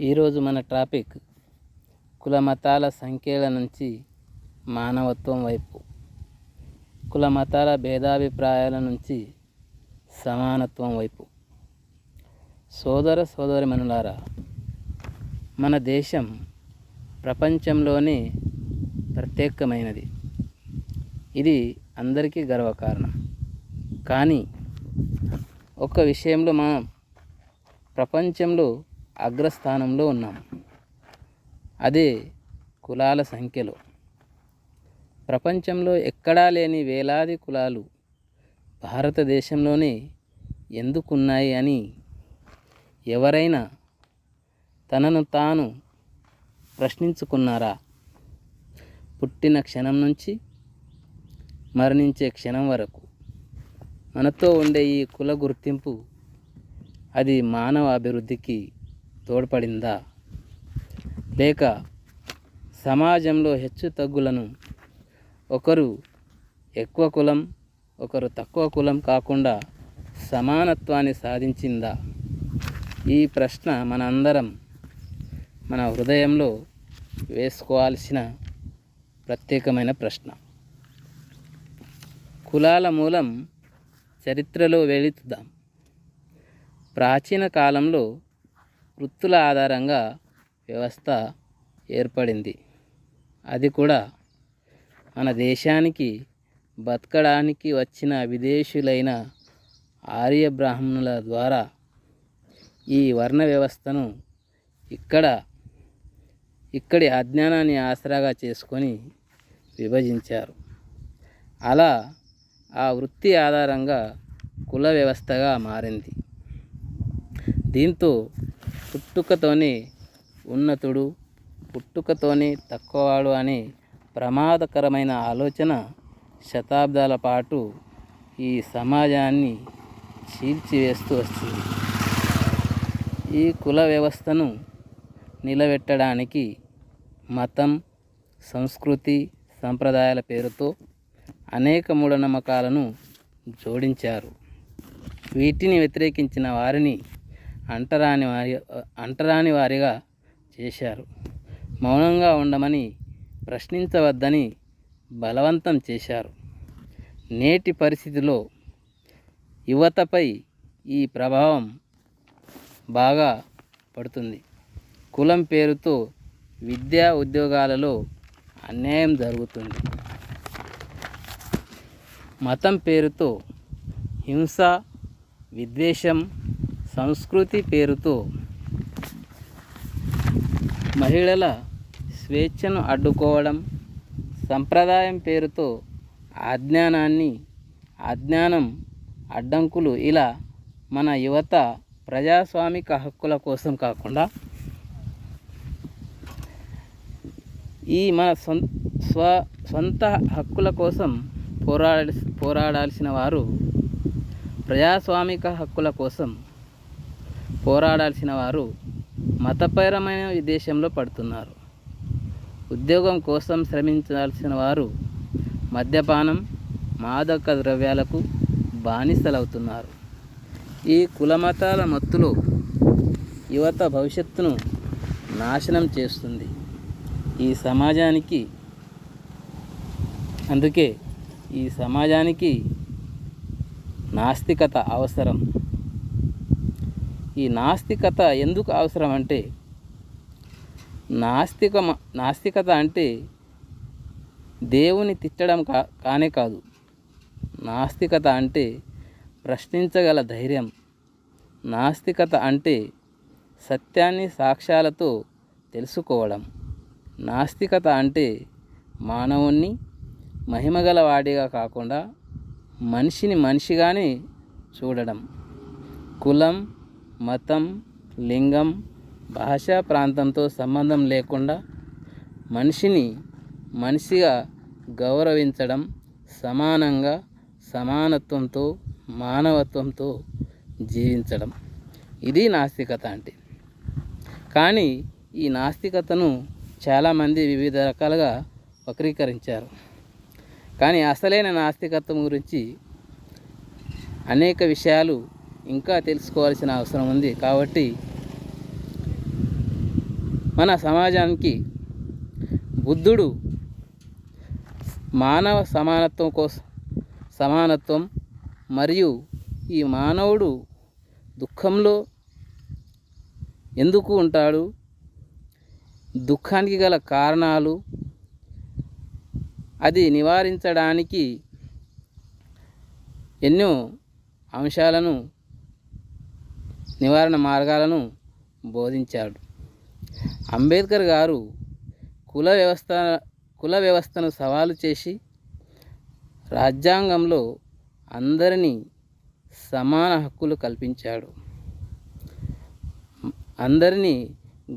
ఈరోజు మన టాపిక్ కుల మతాల సంఖ్యల నుంచి మానవత్వం వైపు. కుల మతాల భేదాభిప్రాయాల నుంచి సమానత్వం వైపు. సోదర సోదరి మనులారా మన దేశం ప్రపంచంలోనే ప్రత్యేకమైనది. ఇది అందరికీ గర్వకారణం. కానీ ఒక విషయంలో మనం ప్రపంచంలో అగ్రస్థానంలో ఉన్నాం. అదే కులాల సంఖ్యలో. ప్రపంచంలో ఎక్కడా లేని వేలాది కులాలు భారతదేశంలోనే ఎందుకున్నాయి అని ఎవరైనా తనను తాను ప్రశ్నించుకున్నారా? పుట్టిన క్షణం నుంచి మరణించే క్షణం వరకు. మనతో ఉండే ఈ కుల గుర్తింపు అది మానవ అభివృద్ధికి తోడ్పడిందా? లేక సమాజంలో హెచ్చు తగ్గులను ఒకరు ఎక్కువ కులం ఒకరు తక్కువ కులం కాకుండా సమానత్వాన్ని సాధించిందా? ఈ ప్రశ్న మనందరం మన హృదయంలో వేసుకోవాల్సిన ప్రత్యేకమైన ప్రశ్న. కులాల మూలం చరిత్రలో వెళుతుదాం ప్రాచీన కాలంలో వృత్తుల ఆధారంగా వ్యవస్థ ఏర్పడింది. అది కూడా మన దేశానికి బతకడానికి వచ్చిన విదేశీయులైన ఆర్య బ్రాహ్మణుల ద్వారా ఈ వర్ణ వ్యవస్థను ఇక్కడ ఇక్కడి అజ్ఞానాన్ని ఆసరాగా చేసుకొని విభజించారు. అలా ఆ వృత్తి ఆధారంగా కుల వ్యవస్థగా మారింది. దీంతో పుట్టుకతోనే ఉన్నతుడు పుట్టుకతోనే తక్కువవాడు అనే ప్రమాదకరమైన ఆలోచన శతాబ్దాల పాటు ఈ సమాజాన్ని చీల్చివేస్తూ వస్తుంది. ఈ కుల వ్యవస్థను నిలబెట్టడానికి మతం సంస్కృతి సంప్రదాయాల పేరుతో అనేక మూఢనమ్మకాలను జోడించారు. వీటిని వ్యతిరేకించిన వారిని అంటరాని వారి అంటరాని వారిగా చేశారు. మౌనంగా ఉండమని ప్రశ్నించవద్దని బలవంతం చేశారు. నేటి పరిస్థితిలో యువతపై ఈ ప్రభావం బాగా పడుతుంది. కులం పేరుతో విద్యా ఉద్యోగాలలో అన్యాయం జరుగుతుంది. మతం పేరుతో హింస విద్వేషం సంస్కృతి పేరుతో మహిళల స్వేచ్ఛను అడ్డుకోవడం సంప్రదాయం పేరుతో అజ్ఞానాన్ని అజ్ఞానం అడ్డంకులు ఇలా మన యువత ప్రజాస్వామిక హక్కుల కోసం కాకుండా ఈ మన సొం స్వ సొంత హక్కుల కోసం పోరాడాల్సి పోరాడాల్సిన వారు ప్రజాస్వామిక హక్కుల కోసం పోరాడాల్సిన వారు మతపరమైన విదేశంలో పడుతున్నారు. ఉద్యోగం కోసం శ్రమించాల్సిన వారు మద్యపానం మాదక ద్రవ్యాలకు బానిసలవుతున్నారు. ఈ కులమతాల మత్తులో యువత భవిష్యత్తును నాశనం చేస్తుంది. ఈ సమాజానికి అందుకే ఈ సమాజానికి నాస్తికత అవసరం. ఈ నాస్తికత ఎందుకు అవసరం అంటే నాస్తిక నాస్తికత అంటే దేవుని తిట్టడం కా కానే కాదు. నాస్తికత అంటే ప్రశ్నించగల ధైర్యం. నాస్తికత అంటే సత్యాన్ని సాక్ష్యాలతో తెలుసుకోవడం. నాస్తికత అంటే మానవుణ్ణి మహిమగల వాడిగా కాకుండా మనిషిని మనిషిగానే చూడడం. కులం మతం లింగం భాషా ప్రాంతంతో సంబంధం లేకుండా మనిషిని మనిషిగా గౌరవించడం సమానంగా సమానత్వంతో మానవత్వంతో జీవించడం. ఇది నాస్తికత అంటే. కానీ ఈ నాస్తికతను చాలామంది వివిధ రకాలుగా వక్రీకరించారు. కానీ అసలైన నాస్తికత్వం గురించి అనేక విషయాలు ఇంకా తెలుసుకోవాల్సిన అవసరం ఉంది కాబట్టి మన సమాజానికి బుద్ధుడు మానవ సమానత్వం కోసం సమానత్వం మరియు ఈ మానవుడు దుఃఖంలో ఎందుకు ఉంటాడు? దుఃఖానికి గల కారణాలు అది నివారించడానికి ఎన్నో అంశాలను నివారణ మార్గాలను బోధించాడు. అంబేద్కర్ గారు కుల వ్యవస్థ కుల వ్యవస్థను సవాలు చేసి రాజ్యాంగంలో అందరినీ సమాన హక్కులు కల్పించాడు. అందరినీ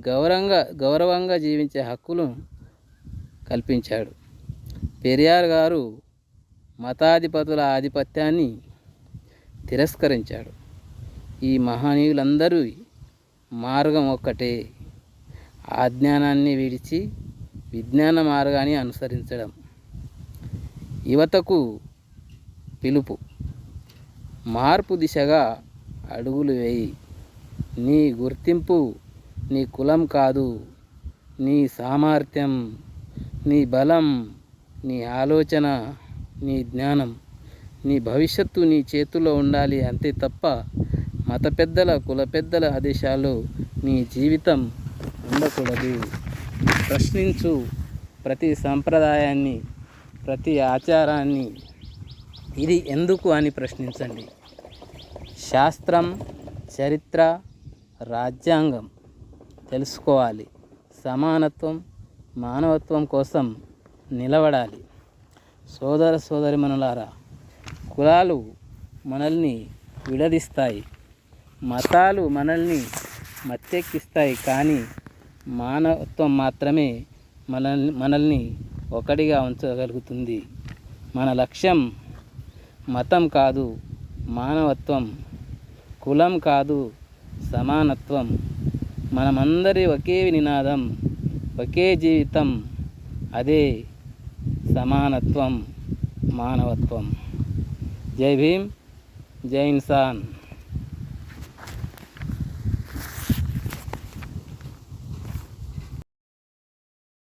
గౌరవంగా గౌరవంగా జీవించే హక్కులు కల్పించాడు. పెరియార్ గారు మతాధిపతుల ఆధిపత్యాన్ని తిరస్కరించాడు. ఈ మహనీయులందరూ మార్గం ఒక్కటే. ఆ జ్ఞానాన్ని విడిచి విజ్ఞాన మార్గాన్ని అనుసరించడం. యువతకు పిలుపు. మార్పు దిశగా అడుగులు వేయి. నీ గుర్తింపు నీ కులం కాదు. నీ సామర్థ్యం నీ బలం నీ ఆలోచన నీ జ్ఞానం నీ భవిష్యత్తు నీ చేతుల్లో ఉండాలి అంతే తప్ప మత పెద్దల కుల పెద్దల ఆదేశాలు నీ జీవితం ఉండకూడదు. ప్రశ్నించు ప్రతి సంప్రదాయాన్ని ప్రతి ఆచారాన్ని. ఇది ఎందుకు అని ప్రశ్నించండి. శాస్త్రం చరిత్ర రాజ్యాంగం తెలుసుకోవాలి. సమానత్వం మానవత్వం కోసం నిలబడాలి. సోదర సోదరిమణులారా కులాలు మనల్ని విడదీస్తాయి. మతాలు మనల్ని మత్తెక్కిస్తాయి కానీ మానవత్వం మాత్రమే మనల్ని మనల్ని ఒకటిగా ఉంచగలుగుతుంది. మన లక్ష్యం మతం కాదు మానవత్వం. కులం కాదు సమానత్వం. మనమందరి ఒకే నినాదం ఒకే జీవితం. అదే సమానత్వం మానవత్వం. జై భీమ్ జై ఇన్సాన్